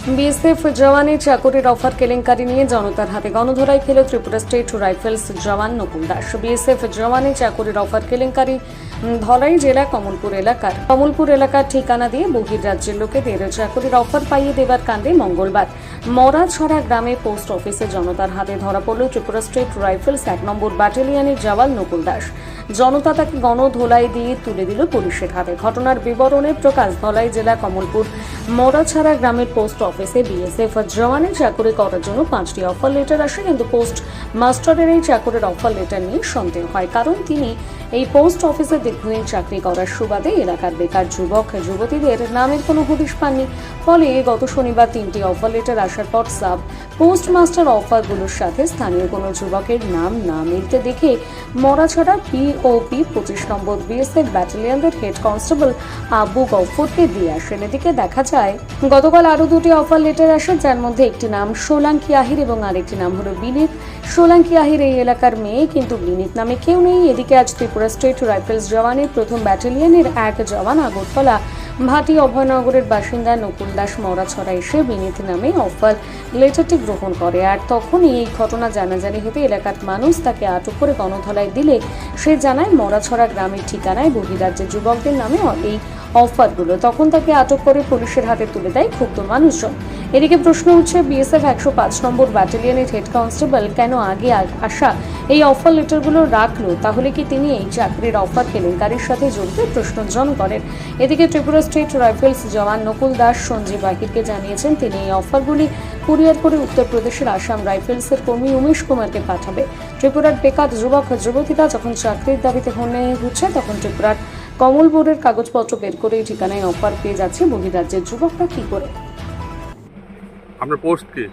BSF জওয়ানের চাকরির offer কেলেঙ্কারি নিয়ে জনতার হাতে গণধরাই খেল ত্রিপুরা স্টেট রাইফেলস জওয়ান নকুল দাস। বিএসএফ জওয়ানের চাকরির অফার কেলেঙ্কারি ধলাই জেলা কমলপুর এলাকার। কমলপুর এলাকার ঠিকানা দিয়ে বহির রাজ্যের লোকেদের চাকরির অফার পাইয়ে দেবার কাণ্ডে মঙ্গলবার। মরাছড়া গ্রামে পোস্ট অফিসে জনতার হাতে ধরা পড়ল ত্রিপুরা স্টেট রাইফেলস এক নম্বর ব্যাটালিয়নের জওয়ান নকুল দাস। জনতা তাকে গণধোলাই দিয়ে তুলে দিল পুলিশের হাতে। ঘটনার বিবরণে প্রকাশ, ধলাই জেলা কমলপুর মরাছড়া গ্রামের পোস্ট অফিসে বিএসএফ জওয়ানের চাকরি করার জন্য পাঁচটি অফার লেটার আসে, কিন্তু পোস্ট মাস্টারের এই চাকরির অফার লেটার নিয়ে সন্দেহ হয়। কারণ তিনি এই পোস্ট অফিসে দীর্ঘদিন চাকরি করার সুবাদে এলাকার বেকার যুবক, যুবতীদের নামের কোনো হদিশ পাননি। ফলে গত শনিবার তিনটি অফার লেটার আসার পর সাব পোস্টমাস্টার অফারগুলোর সাথে স্থানীয় কোনো যুবকের নাম না মিলতে দেখে মরাছড়া পিওপি পঁচিশ নম্বর বিএসএফ ব্যাটালিয়নের হেড কনস্টেবল আবু গফরকে দিয়ে আসেন। এদিকে দেখা যায়, গতকাল আরও দুটি অফার লেটার আসে, যার মধ্যে একটি নাম সোলাঙ্কি আহির এবং আরেকটি নাম হলো বিনীত। সোলাঙ্কি আহির এই এলাকার মেয়ে, কিন্তু বিনীত নামে কেউ নেই। এদিকে আজ ত্রিপুরা স্টেট রাইফেলস জওয়ানের প্রথম ব্যাটালিয়নের এক জওয়ান আগরতলা। ভাটি অভয়নগরের বাসিন্দা নকুল দাস মরাছড়া এসে বিনীত নামে অফার লেটারটি গ্রহণ করে। আর তখনই এই ঘটনা জানাজানি হতে এলাকার মানুষ তাকে আটক করে গণধলায় দিলে। সে জানায়, মরাছড়া গ্রামের ঠিকানায় বহিরাজ্যের যুবকদের নামে এই অফারগুলো। তখন তাকে আটক করে পুলিশের হাতে তুলে দেয় ক্ষুব্ধ মানুষজন। এদিকে প্রশ্ন উঠছে, বিএসএফ একশো পাঁচ নম্বর ব্যাটালিয়নের হেড কনস্টেবল কেন আগে আসা এই অফার লেটারগুলো রাখল? তাহলে কি তিনি এই চাকরির অফার কেলেঙ্কারির সাথে জড়িত? প্রশ্নজন করেন। এদিকে ত্রিপুরা স্টেট রাইফেলস জওয়ান নকুল দাস, সঞ্জীব বাকিরকে জানিয়েছেন, তিনি এই অফারগুলি কুরিয়ার করে উত্তরপ্রদেশের আসাম রাইফেলসের কর্মী উমেশ কুমারকে পাঠাবে। ত্রিপুরার বেকার যুবক, যুবতীরা যখন চাকরির দাবিতে হন্যে হচ্ছে, তখন ত্রিপুরার কমলপুরের কাগজপত্র বের করে এই ঠিকানায় অফার পেয়ে যাচ্ছে বহিরাজ্যের যুবকরা। কি করে? আপনার পোস্ট কি?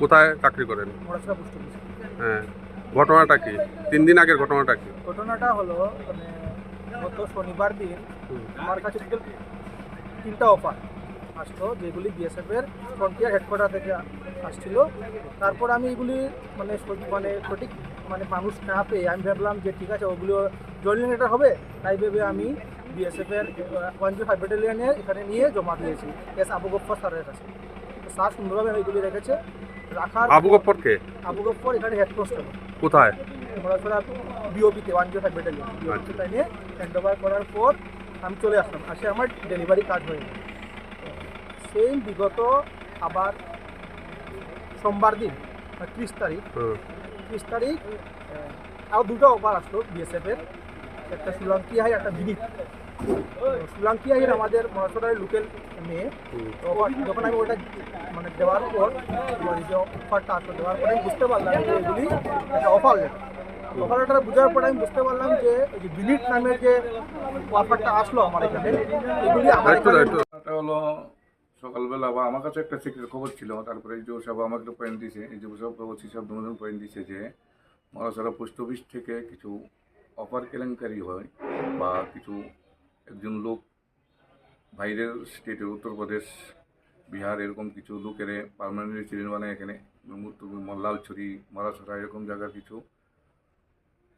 কোথায় চাকরি করেন? হ্যাঁ। ঘটনাটা কি? তিন দিন আগের ঘটনাটা কি? ঘটনাটা হলো মানে গত শনিবার দিন আমার কাছে তিনটা অফার। আসলো যেগুলি বিএসএফ এর ফ্রন্টিয়ার হেডকোয়ার্টার থেকে আসছিল। তারপর আমি এগুলি মানে মানে সঠিক মানে মানুষ না পেয়ে আমি ভাবলাম যে ঠিক আছে ওগুলো জয়েনিং লেটার হবে তাই ভেবে আমি বিএসএফ এর ওয়ান জিরো ফাইভ ব্যাটালিয়নে এখানে নিয়ে জমা দিয়েছি। এস আবু গফর স্যারের কাছে। স্যার সুন্দরভাবে এগুলি রেখেছে। রাখার আবু গফর কে? আবু গফর এখানে হেড কনস্টেবল কোথায়? ঘোরাফেরা বিওপিতে ওয়ান জিরো ফাইভ ব্যাটালিয়ন। বিওপিতে তাই নিয়ে হ্যান্ড ওভার করার পর আমি চলে আসলাম। আসে আমার ডেলিভারি কাজ হয়ে গেল। সেই বিগত আবার সোমবার দিন ত্রিশ তারিখ হুম। ত্রিশ তারিখ আরও দুটো অফার আসলো বিএসএফ এর। একটা শ্রীলঙ্কি হাই একটা বিনিত। শ্রীলঙ্কি হাইয়ের আমাদের মহাসরার লোকাল মেয়ে। তো যখন আমি ওটা মানে দেওয়ার পর যে অফারটা আসলো দেওয়ার পরে আমি বুঝতে পারলাম যে এগুলি একটা অফার লেটার অফার লেটার বোঝার পরে আমি বুঝতে পারলাম যে যে বিনিট নামের যে অফারটা আসলো আমার এখানে এগুলি আমার হলো সকালবেলা বা আমার কাছে একটা সিক্রেট খবর ছিল, তারপরে এই যে সব আমাকে পয়েন্ট দিয়েছে, এই যে সব খবর সব নতুন পয়েন্ট দিয়েছে যে মহাসারা পোস্ট অফিস থেকে কিছু অফার কেলেঙ্কারি হয় বা কিছু একজন লোক বাইরের স্টেটের উত্তরপ্রদেশ বিহার এরকম কিছু লোকের পারমানেন্ট রেসিডেন্ট বানায় এখানে লালছড়ি মারাছড়া এরকম জায়গার কিছু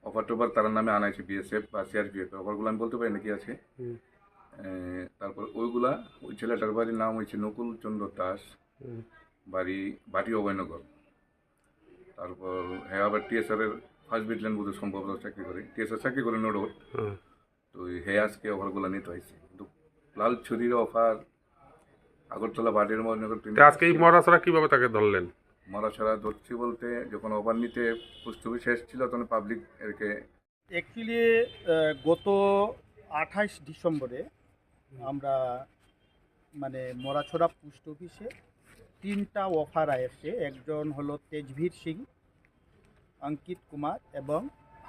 অফার টফার তার নামে আনাইছে বিএসএফ বা সিআরপিএফ অফারগুলো আমি বলতে পারি না কি আছে? তারপর ওইগুলা ওই ছেলেটার বাড়ির নাম হয়েছে নকুল চন্দ্র দাস বাড়ি বাটি অভয়নগর। তারপর হ্যাঁ আবার টিএসআরের ফার্স্ট ব্যাটালিয়ন বোধ সম্ভবত চাকরি করে। টিএসআর চাকরি করে নোডোর তো ওই হে আজকে অফারগুলো নিতে হয়েছে কিন্তু লাল ছুরির অফার আগরতলা বাটির মহানগর আজকে এই মরাছড়া কীভাবে তাকে ধরলেন? মরাছড়া ধরছি বলতে যখন অফার নিতে পোস্ট অফিসে এসেছিল তখন পাবলিক এরকে অ্যাকচুয়ালি গত আঠাশ ডিসেম্বরে আমরা মানে মরাছড়া পোস্ট অফিসে তিনটা অফার আসছে। একজন হলো তেজভীর সিং অঙ্কিত কুমার এবং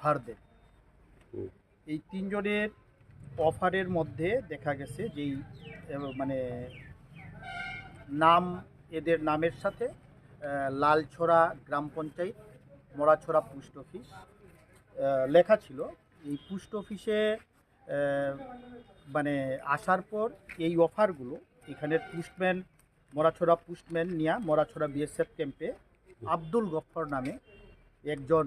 হারদেব। এই তিনজনের অফারের মধ্যে দেখা গেছে যেই মানে নাম এদের নামের সাথে লালছড়া গ্রাম পঞ্চায়েত মরাছড়া পোস্ট অফিস লেখা ছিল। এই পোস্ট অফিসে মানে আসার পর এই অফারগুলো এখানের পোস্টম্যান মরাছড়া পোস্টম্যান নিয়া মরাছড়া বিএসএফ ক্যাম্পে আব্দুল গফর নামে একজন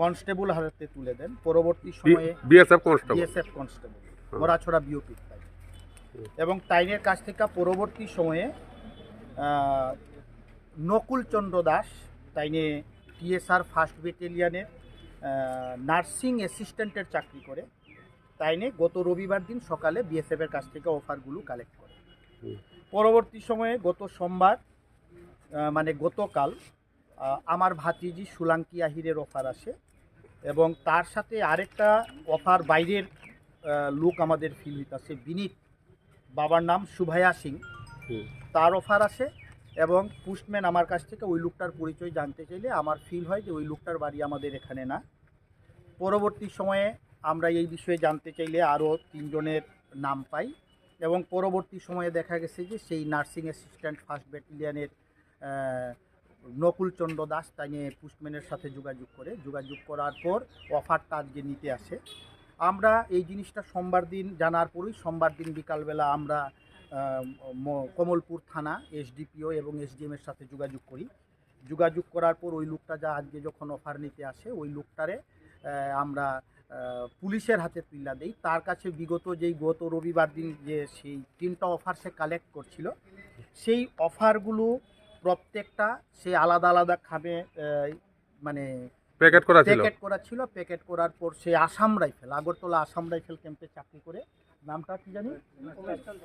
কনস্টেবল হাতে তুলে দেন। পরবর্তী সময়ে BSF constable BSF constable Marachhara BOP এবং তাইনের কাছ থেকে পরবর্তী সময়ে আহ, নকুল চন্দ্র দাস তাইনে টিএসআর ফার্স্ট ব্যাটালিয়ানের নার্সিং অ্যাসিস্ট্যান্টের চাকরি করে। তাইনে গত রবিবার দিন সকালে বিএসএফের কাছ থেকে অফারগুলো কালেক্ট করে। পরবর্তী সময়ে গত সোমবার মানে গতকাল আমার ভাতিজি সুলাঙ্কি আহিরের অফার আসে এবং তার সাথে আরেকটা অফার বাইরের লোক আমাদের ফিল হইতাছে বিনীত। বাবার নাম সুভায়া সিং। তার অফার আসে এবং পুস্টম্যান আমার কাছ থেকে ওই লোকটার পরিচয় জানতে চাইলে আমার ফিল হয় যে ওই লোকটার বাড়ি আমাদের এখানে না। পরবর্তী সময়ে আমরা এই বিষয়ে জানতে চাইলে আরও তিনজনের নাম পাই এবং পরবর্তী সময়ে দেখা গেছে যে সেই নার্সিং অ্যাসিস্ট্যান্ট ফার্স্ট ব্যাটালিয়ানের নকুলচন্দ্র দাস তাই নিয়ে পুস্টম্যানের সাথে যোগাযোগ করে। যোগাযোগ করার পর অফারটা আজকে নিতে আসে। আমরা এই জিনিসটা সোমবার দিন জানার পরই সোমবার দিন বিকালবেলা আমরা কমলপুর থানা এসডিপিও এবং এসডিএমের সাথে যোগাযোগ করি। যোগাযোগ করার পর ওই লোকটা যা আজকে যখন অফার নিতে আসে, ওই লোকটারে আমরা পুলিশের হাতে তুইলা দেই। তার কাছে বিগত যেই গত রবিবার দিন যে সেই তিনটা অফার সে কালেক্ট করছিল সেই অফারগুলো প্রত্যেকটা সে আলাদা আলাদা খামে আহ, মানে প্যাকেট করা ছিল। প্যাকেট করা ছিল। প্যাকেট করার পর সে আসাম রাইফেল আগরতলা আসাম রাইফেল ক্যাম্পে চাকরি করে। নামটা কি জানি?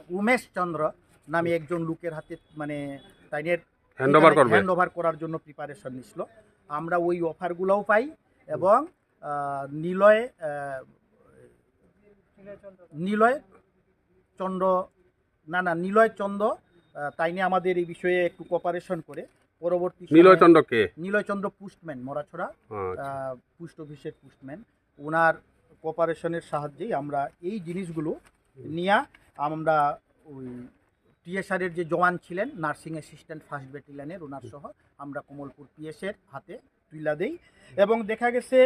উমেশ চন্দ্র নামে একজন লোকের হাতে মানে তাইনের হ্যান্ড ওভার করার জন্য প্রিপারেশন নিছিল। আমরা ওই অফারগুলোও পাই এবং নিলয় নিলয় চন্দ্র না না নিলয় চন্দ্র তাই নিয়ে আমাদের এই বিষয়ে একটু কোপারেশন করে। পরবর্তী সময়ে- নীলয় চন্দ্র কে? নিলয় চন্দ্র পুস্টম্যান মরাছড়া পোস্ট অফিসের পোস্টম্যান ওনার কোপারেশনের সাহায্যেই আমরা এই জিনিসগুলো নিয়ে আমরা ওই টিএসআরের যে জওয়ান ছিলেন নার্সিং অ্যাসিস্ট্যান্ট ফার্স্ট ব্যাটালিয়নের ওনার সহ আমরা কমলপুর পিএসের হাতে তুলা দেই। এবং দেখা গেছে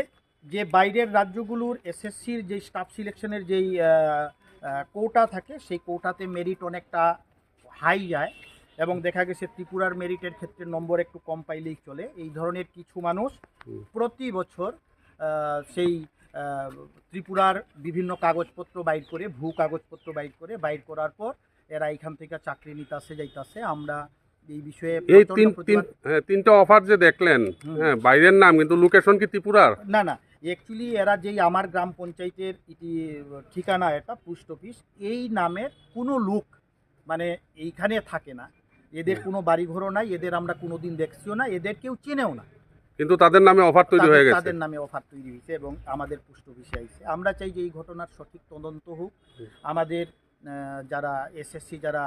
যে বাইরের রাজ্যগুলোর এসএসসির যে স্টাফ সিলেকশনের যেই কোটা থাকে সেই কোটাতে মেরিট অনেকটা হাই যায় এবং দেখা গেছে ত্রিপুরার মেরিটের ক্ষেত্রে নম্বর একটু কম পাইলেই চলে। এই ধরনের কিছু মানুষ প্রতি বছর সেই ত্রিপুরার বিভিন্ন কাগজপত্র বাইর করে ভূ কাগজপত্র বাইর করে বাইর করার পর এরা এখান থেকে চাকরি নিতে আসে যাইতাছে। আমরা এই বিষয়ে এই তিন তিন হ্যাঁ, তিনটা অফার যে দেখলেন হ্যাঁ বাইরের নাম কিন্তু লোকেশন কি ত্রিপুরার? না না অ্যাকচুয়ালি এরা যেই আমার গ্রাম পঞ্চায়েতের ইটি ঠিকানা এটা পোস্ট অফিস এই নামের কোনো লোক মানে এইখানে থাকে না। এদের কোনো বাড়িঘরও নাই এদের আমরা কোনো দিন দেখছিও না এদের কেউ চেনেও না। কিন্তু তাদের নামে অফার তৈরি হয়ে গেছে। তাদের নামে অফার তৈরি হয়েছে এবং আমাদের পোস্ট অফিসে আইছে। আমরা চাই যে এই ঘটনার সঠিক তদন্ত হোক। আমাদের যারা এসএসসি যারা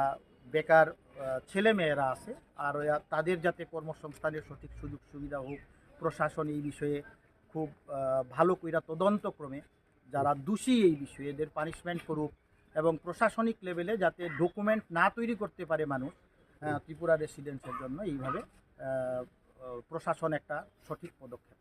বেকার আহ, ছেলেমেয়েরা আছে আর তাদের যাতে কর্মসংস্থানের সঠিক সুযোগ সুবিধা হোক প্রশাসন এই বিষয়ে খুব ভালো কইরা তদন্তক্রমে যারা দোষী এই বিষয়ে এদের পানিশমেন্ট করুক এবং প্রশাসনিক লেভেলে যাতে ডকুমেন্ট না তৈরি করতে পারে মানুষ ত্রিপুরা রেসিডেন্সের জন্য এইভাবে প্রশাসন একটা সঠিক পদক্ষেপ।